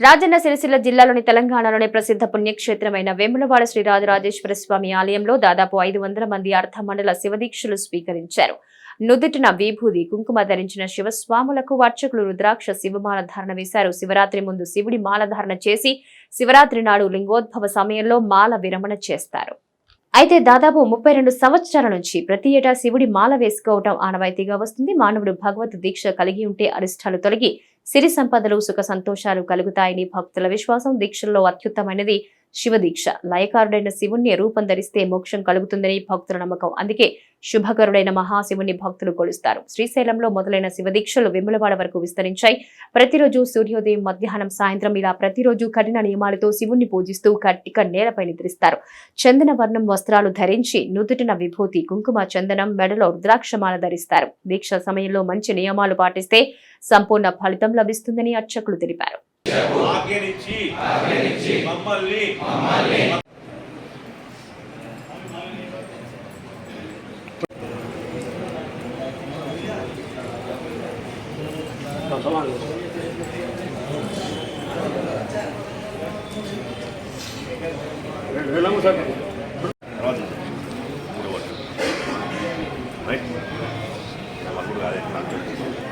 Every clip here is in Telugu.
రాజన్న సిరిసిల్ల జిల్లాలోని తెలంగాణలోని ప్రసిద్ధ పుణ్యక్షేత్రమైన వేములవాడ శ్రీ రాజరాజేశ్వర స్వామి ఆలయంలో దాదాపు ఐదు వందల మంది అర్ధమండల శివదీక్షలు స్వీకరించారు. నుదుటిన విభూది కుంకుమ ధరించిన శివస్వాములకు అర్చకులు రుద్రాక్ష శివమాల ధారణ వేశారు. శివరాత్రి ముందు శివుడి మాల ధారణ చేసి శివరాత్రి నాడు లింగోద్భవ సమయంలో మాల విరమణ చేస్తారు. అయితే దాదాపు ముప్పై రెండు సంవత్సరాల నుంచి ప్రతి ఏటా శివుడి మాల వేసుకోవటం ఆనవాయితీగా వస్తుంది. మానవుడు భగవత్ దీక్ష కలిగి ఉంటే అరిష్టాలు తొలగి సిరి సంపదలు సుఖ సంతోషాలు కలుగుతాయని భక్తుల విశ్వాసం దీక్షల్లో అత్యుత్తమైనది. శివ దీక్ష లయకారుడైన శివుణ్ణి రూపం ధరిస్తే మోక్షం కలుగుతుందని భక్తుల నమ్మకం. అందుకే శుభకరుడైన మహాశివుని భక్తులు కొలుస్తారు. శ్రీశైలంలో మొదలైన శివ దీక్షలు వరకు విస్తరించాయి. ప్రతిరోజు సూర్యోదయం మధ్యాహ్నం సాయంత్రం ఇలా ప్రతిరోజు కఠిన నియమాలతో శివుణ్ణి పూజిస్తూ కట్టిక నేలపై నిద్రిస్తారు. చందన వర్ణం వస్త్రాలు ధరించి నుదుటిన విభూతి కుంకుమ చందనం మెడలో రుద్రాక్షమాల ధరిస్తారు. దీక్ష సమయంలో మంచి నియమాలు పాటిస్తే సంపూర్ణ ఫలితం లభిస్తుందని అర్చకులు తెలిపారు. ఆజ్ఞనిచ్చి మమ్మల్ని రైట్. అప్పుడు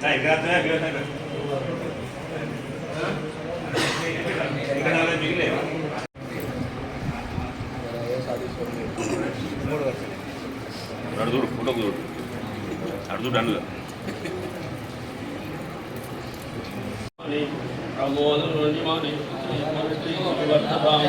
ముందు Nej, det är det. Det är det. ఇక్కడ నాలుగు మిగిలేవా పద.